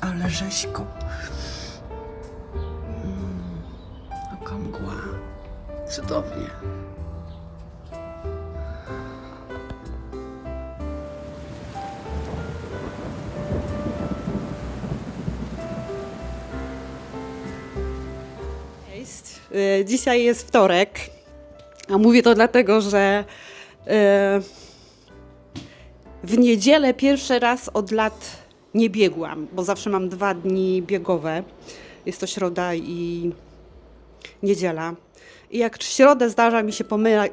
Ale rzeźko. Mm, Oka mgła. Cudownie. Cześć. Y, Dzisiaj jest wtorek, a mówię to dlatego, że y, w niedzielę pierwszy raz od lat nie biegłam, bo zawsze mam dwa dni biegowe. Jest to środa i niedziela. I jak w środę zdarza mi się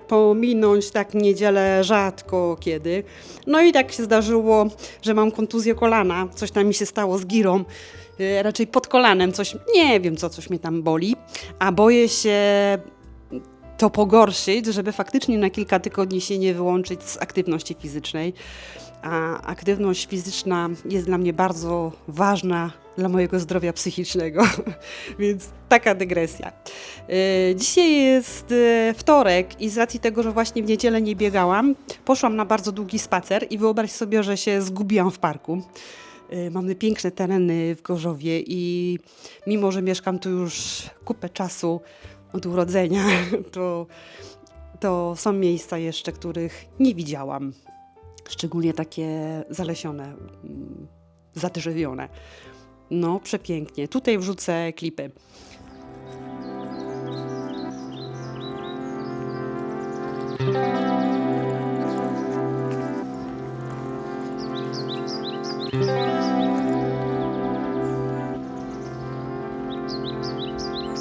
pominąć, tak niedzielę rzadko kiedy. No i tak się zdarzyło, że mam kontuzję kolana, coś tam mi się stało z girą, y, raczej pod kolanem, coś, nie wiem co, coś mnie tam boli, a boję się to pogorszyć, żeby faktycznie na kilka tygodni się nie wyłączyć z aktywności fizycznej. A aktywność fizyczna jest dla mnie bardzo ważna dla mojego zdrowia psychicznego, więc taka dygresja. Yy, Dzisiaj jest yy, wtorek i z racji tego, że właśnie w niedzielę nie biegałam, poszłam na bardzo długi spacer i wyobraź sobie, że się zgubiłam w parku. Yy, Mamy piękne tereny w Gorzowie i mimo, że mieszkam tu już kupę czasu od urodzenia, to, to są miejsca jeszcze, których nie widziałam. Szczególnie takie zalesione, mm, zadrzewione. No, przepięknie. Tutaj wrzucę klipy.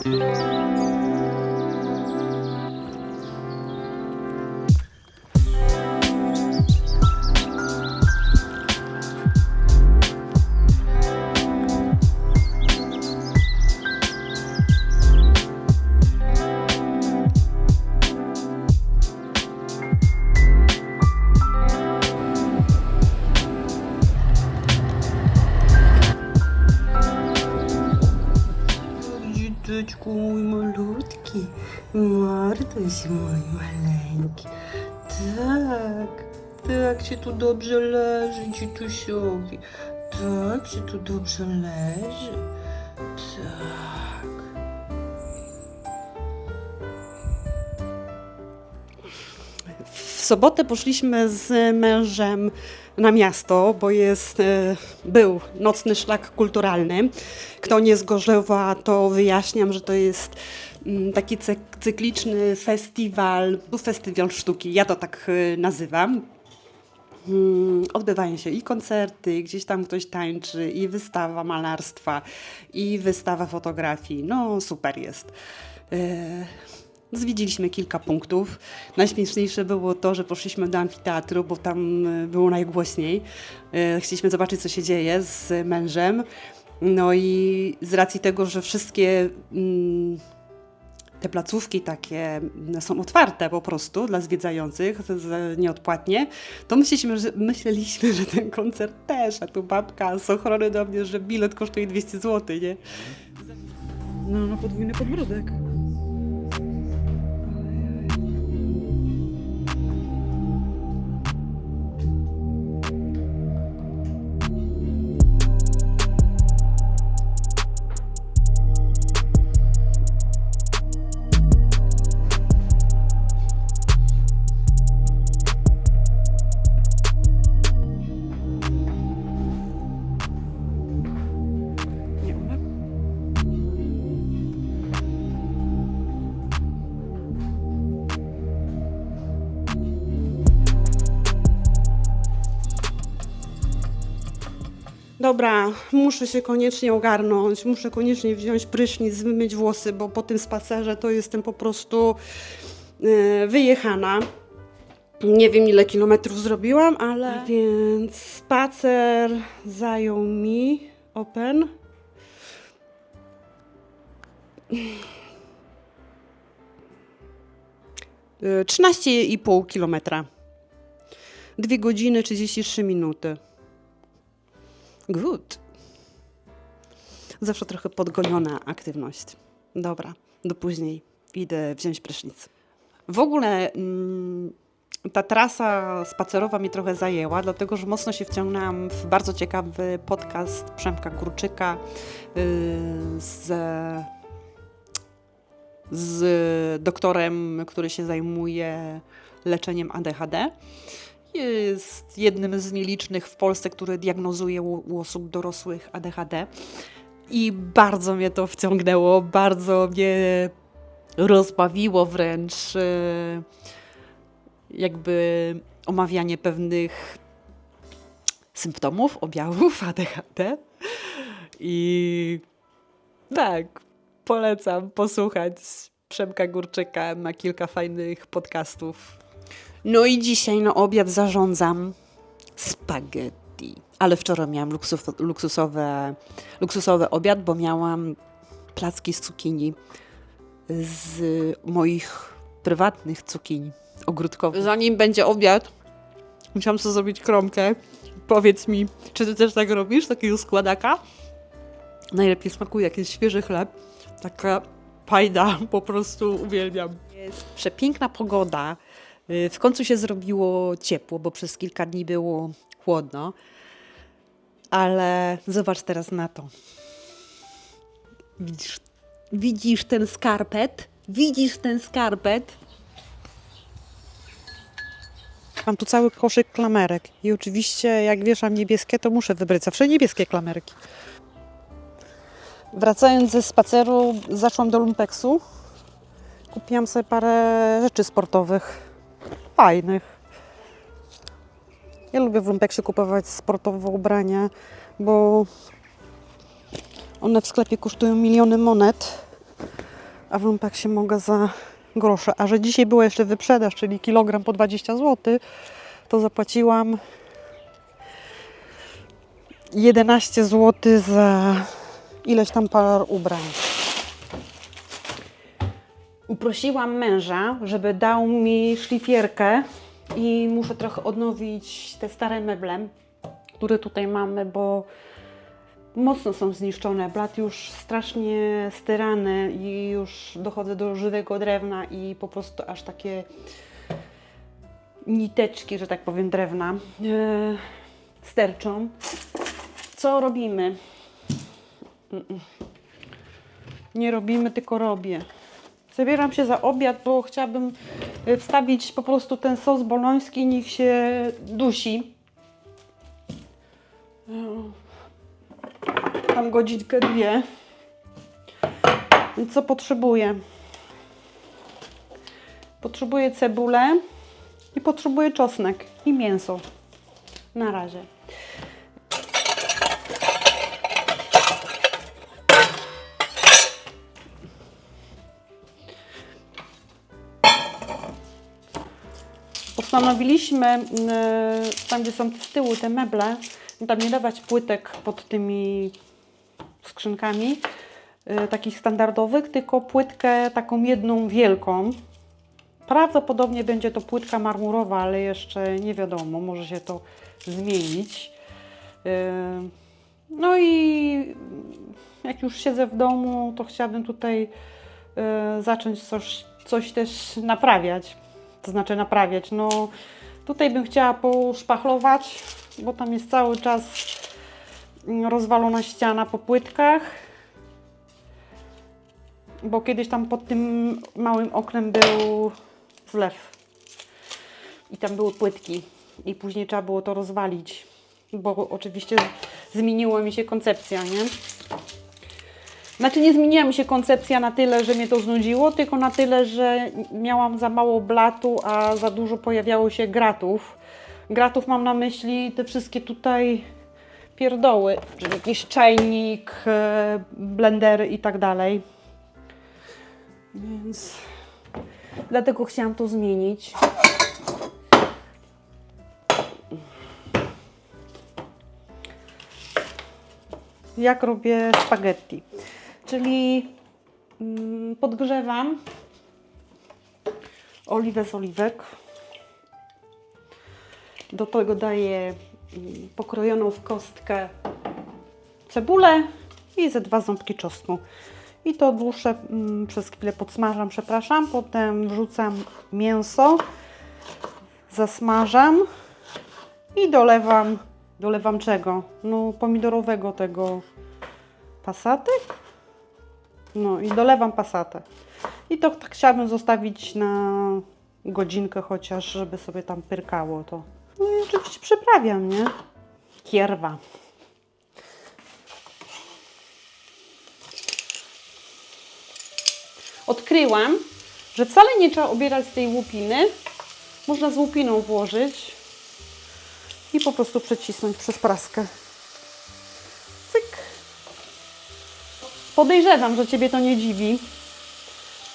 Dzieciuczku tak się tu dobrze leży dzieciusiowi. Tak się tu dobrze leży. Tak. W sobotę poszliśmy z mężem na miasto, bo jest, e, był nocny szlak kulturalny. Kto nie z Gorzowa, to wyjaśniam, że to jest mm, taki cy- cykliczny festiwal, festiwal sztuki, ja to tak e, nazywam. Mm, Odbywają się i koncerty, gdzieś tam ktoś tańczy, i wystawa malarstwa, i wystawa fotografii. No, super jest. E, Zwiedziliśmy kilka punktów. Najśmieszniejsze było to, że poszliśmy do amfiteatru, bo tam e, było najgłośniej. E, Chcieliśmy zobaczyć, co się dzieje z mężem. No i z racji tego, że wszystkie mm, te placówki takie mm, są otwarte po prostu dla zwiedzających nieodpłatnie, to myśleliśmy, że, myśleliśmy, że ten koncert też, a tu babka z ochrony do mnie, że bilet kosztuje 200 zł, nie? No, no podwójny podbródek. Dobra, muszę się koniecznie ogarnąć, muszę koniecznie wziąć prysznic, wymyć włosy, bo po tym spacerze to jestem po prostu e, wyjechana. Nie wiem ile kilometrów zrobiłam, ale więc spacer zajął mi open. E, 13,5 kilometra. 2 godziny 33 minuty. Good. Zawsze trochę podgoniona aktywność. Dobra, do później. Idę wziąć prysznic. W ogóle mm, ta trasa spacerowa mnie trochę zajęła, dlatego że mocno się wciągnęłam w bardzo ciekawy podcast Przemka Kurczyka yy, z, z doktorem, który się zajmuje leczeniem ADHD. Jest jednym z nielicznych w Polsce, który diagnozuje u, u osób dorosłych ADHD. I bardzo mnie to wciągnęło, bardzo mnie rozbawiło wręcz yy, jakby omawianie pewnych symptomów, objawów ADHD. I tak, polecam posłuchać Przemka Górczyka, ma kilka fajnych podcastów. No i dzisiaj na obiad zarządzam spaghetti. Ale wczoraj miałam luksus, luksusowe, luksusowy obiad, bo miałam placki z cukinii z moich prywatnych cukinii ogródkowych. Zanim będzie obiad, musiałam sobie zrobić kromkę. Powiedz mi, czy ty też tak robisz, takiego składaka? Najlepiej smakuje, jak jest świeży chleb. Taka pajda, po prostu uwielbiam. Jest przepiękna pogoda. Y, W końcu się zrobiło ciepło, bo przez kilka dni było chłodno. Ale zobacz teraz na to. Widzisz, widzisz ten skarpet? Widzisz ten skarpet? Mam tu cały koszyk klamerek. I oczywiście, jak wieszam niebieskie, to muszę wybrać zawsze niebieskie klamerki. Wracając ze spaceru, zaszłam do Lumpeksu. Kupiłam sobie parę rzeczy sportowych. Fajnych. Ja lubię w Lumpeksie kupować sportowe ubrania, bo one w sklepie kosztują miliony monet, a w Lumpeksie mogę za grosze. A że dzisiaj była jeszcze wyprzedaż, czyli kilogram po 20 zł, to zapłaciłam 11 zł za ileś tam par ubrań. Uprosiłam męża, żeby dał mi szlifierkę i muszę trochę odnowić te stare meble, które tutaj mamy, bo mocno są zniszczone. Blat już strasznie styrany i już dochodzę do żywego drewna i po prostu aż takie niteczki, że tak powiem, drewna e, sterczą. Co robimy? Nie robimy, tylko robię. Zabieram się za obiad, bo chciałabym e, wstawić po prostu ten sos boloński, niech się dusi. Tam godzinkę, dwie. Co potrzebuję? Potrzebuję cebulę i potrzebuję czosnek i mięso. Na razie. Postanowiliśmy, mm, tam gdzie są z tyłu te meble, tam nie dawać płytek pod tymi skrzynkami, y, takich standardowych, tylko płytkę taką jedną wielką. Prawdopodobnie będzie to płytka marmurowa, ale jeszcze nie wiadomo, może się to zmienić. Y, No i jak już siedzę w domu, to chciałabym tutaj y, zacząć coś, coś też naprawiać. To znaczy naprawiać. No, tutaj bym chciała poszpachlować, bo tam jest cały czas mm, rozwalona ściana po płytkach. Bo kiedyś tam pod tym małym oknem był zlew. I tam były płytki. I później trzeba było to rozwalić. Bo oczywiście zmieniła mi się koncepcja, nie? Znaczy nie zmieniła mi się koncepcja na tyle, że mnie to znudziło, tylko na tyle, że miałam za mało blatu, a za dużo pojawiało się gratów. Gratów mam na myśli te wszystkie tutaj pierdoły, czyli jakiś czajnik, e, blendery i tak dalej. Więc dlatego chciałam to zmienić. Jak robię spaghetti? Czyli mm, podgrzewam oliwę z oliwek. Do tego daję mm, pokrojoną w kostkę cebulę i ze dwa ząbki czosnku. I to dłuższe mm, przez chwilę podsmażam, przepraszam. Potem wrzucam mięso, zasmażam i dolewam. Dolewam czego? No, pomidorowego tego pasaty. No i dolewam pasatę. I to tak chciałabym zostawić na godzinkę chociaż, żeby sobie tam pyrkało to. No i oczywiście przyprawiam, nie? Kierwa. Odkryłam, że wcale nie trzeba obierać z tej łupiny. Można z łupiną włożyć i po prostu przecisnąć przez praskę. Podejrzewam, że Ciebie to nie dziwi,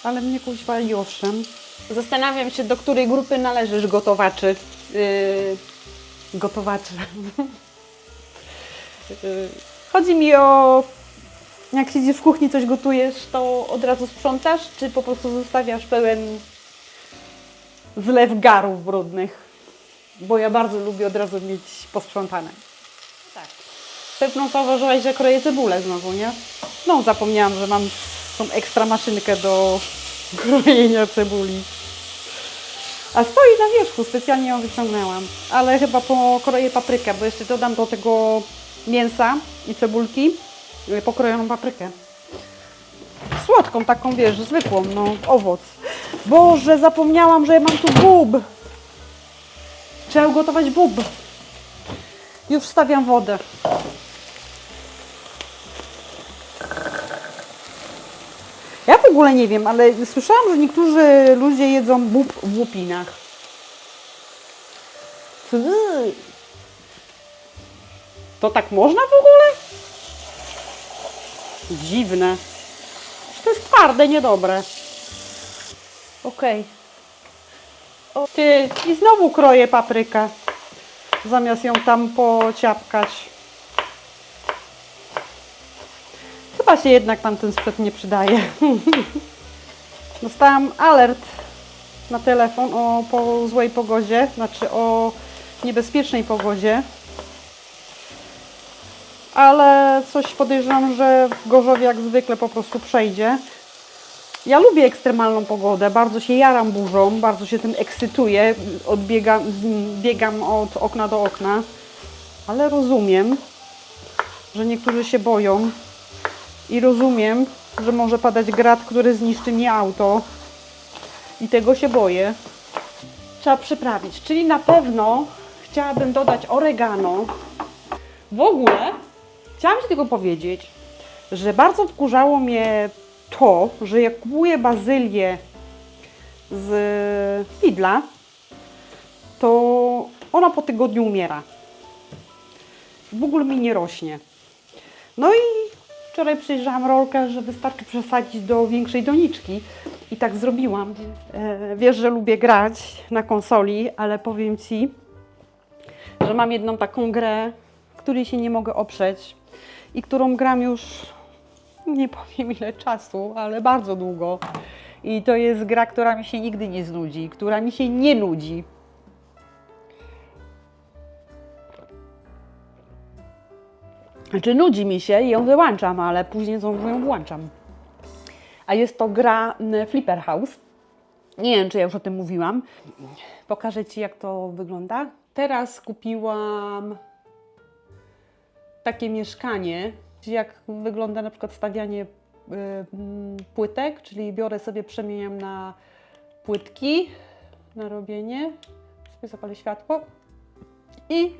ale mnie kuźwa i owszem. Zastanawiam się, do której grupy należysz gotowaczy. Yy, gotowaczy. Yy, Chodzi mi o jak siedzisz w kuchni, coś gotujesz, to od razu sprzątasz, czy po prostu zostawiasz pełen zlew garów brudnych? Bo ja bardzo lubię od razu mieć posprzątane. Pewno zauważyłaś, że kroję cebulę znowu, nie? No, zapomniałam, że mam tą ekstra maszynkę do krojenia cebuli. A stoi na wierzchu, specjalnie ją wyciągnęłam. Ale chyba pokroję paprykę, bo jeszcze dodam do tego mięsa i cebulki y, pokrojoną paprykę. Słodką taką, wiesz, zwykłą, no, owoc. Boże, zapomniałam, że mam tu bób. Trzeba ugotować bób. Już wstawiam wodę. Ogóle nie wiem, ale słyszałam, że niektórzy ludzie jedzą bób w łupinach. To tak można w ogóle? Dziwne. To jest twarde, niedobre. Okej. O ty, i znowu kroję paprykę. Zamiast ją tam pociapkać. Chyba się jednak tam ten sprzęt nie przydaje. Dostałam alert na telefon o po złej pogodzie, znaczy o niebezpiecznej pogodzie. Ale coś podejrzewam, że w Gorzowie jak zwykle po prostu przejdzie. Ja lubię ekstremalną pogodę, bardzo się jaram burzą, bardzo się tym ekscytuję, odbiegam, biegam od okna do okna, ale rozumiem, że niektórzy się boją i rozumiem, że może padać grad, który zniszczy mi auto i tego się boję. Trzeba przyprawić, czyli na pewno chciałabym dodać oregano. W ogóle chciałam Ci tylko powiedzieć, że bardzo wkurzało mnie to, że jak kupuję bazylię z Lidla, to ona po tygodniu umiera. W ogóle mi nie rośnie. No i wczoraj przejrzałam rolkę, że wystarczy przesadzić do większej doniczki i tak zrobiłam. E, wiesz, że lubię grać na konsoli, ale powiem Ci, że mam jedną taką grę, której się nie mogę oprzeć i którą gram już nie powiem ile czasu, ale bardzo długo. I to jest gra, która mi się nigdy nie znudzi, która mi się nie nudzi. Znaczy nudzi mi się i ją wyłączam, ale później znowu ją włączam. A jest to gra mm, Flipper House. Nie wiem, czy ja już o tym mówiłam. Pokażę Ci, jak to wygląda. Teraz kupiłam takie mieszkanie, jak wygląda na przykład stawianie y, mm, płytek, czyli biorę sobie, przemieniam na płytki, na robienie, sobie zapalę światło i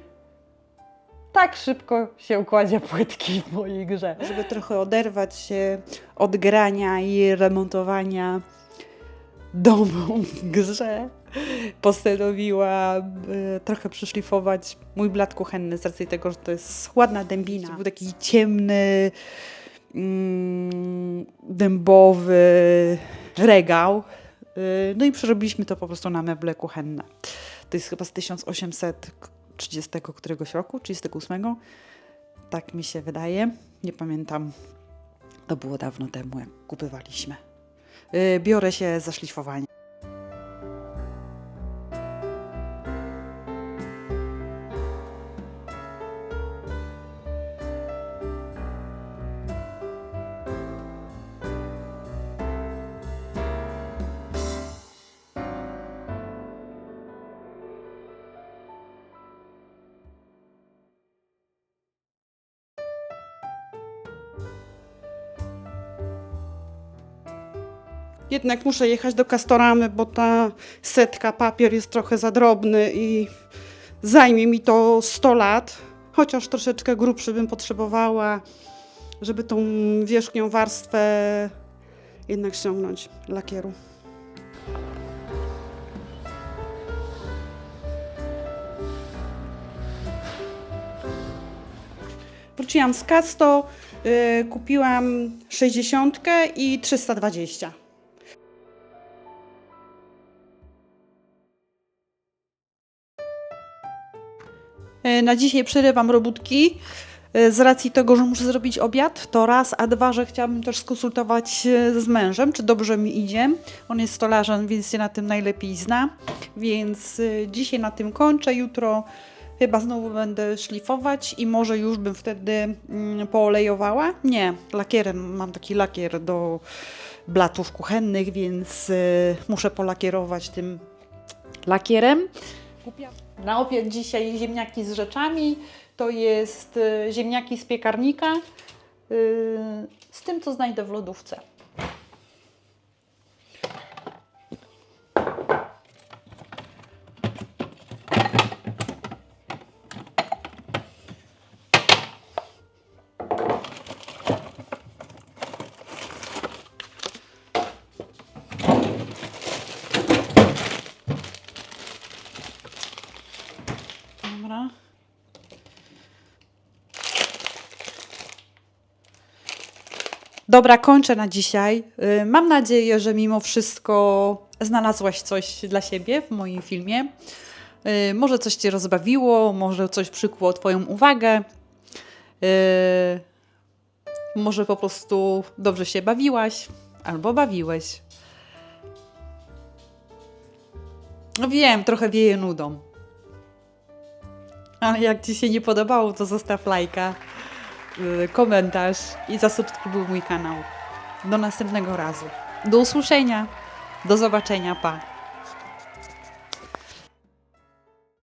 tak szybko się kładzie płytki w mojej grze. Żeby trochę oderwać się od grania i remontowania domu w grze, postanowiłam y, trochę przyszlifować mój blat kuchenny z racji tego, że to jest ładna dębina. To był taki ciemny, mm, dębowy regał. Y, no i przerobiliśmy to po prostu na meble kuchenne. To jest chyba z 1830 któregoś roku, 38. Tak mi się wydaje. Nie pamiętam. To było dawno temu, jak kupywaliśmy. Y, Biorę się za szlifowanie. Jednak muszę jechać do Castoramy, bo ta setka, papier jest trochę za drobny i zajmie mi to 100 lat. Chociaż troszeczkę grubszy bym potrzebowała, żeby tą wierzchnią warstwę jednak ściągnąć lakieru. Wróciłam z Casto, y, kupiłam 60 i 320. Na dzisiaj przerywam robótki. y, Z racji tego, że muszę zrobić obiad, to raz, a dwa, że chciałabym też skonsultować z mężem, czy dobrze mi idzie. On jest stolarzem, więc się na tym najlepiej zna. Więc y, dzisiaj na tym kończę. Jutro chyba znowu będę szlifować i może już bym wtedy mm, poolejowała. Nie, lakierem. Mam taki lakier do blatów kuchennych, więc muszę polakierować tym lakierem. Kupiłam na obiad dzisiaj ziemniaki z rzeczami. To jest y, ziemniaki z piekarnika y, z tym, co znajdę w lodówce. Dobra, kończę na dzisiaj. Y, Mam nadzieję, że mimo wszystko znalazłaś coś dla siebie w moim filmie. Y, Może coś Cię rozbawiło, może coś przykuło Twoją uwagę. Y, Może po prostu dobrze się bawiłaś albo bawiłeś. No Wiem, trochę wieje nudą. Ale jak Ci się nie podobało, to zostaw lajka, komentarz i zasubskrybuj mój kanał. Do następnego razu. Do usłyszenia. Do zobaczenia. Pa.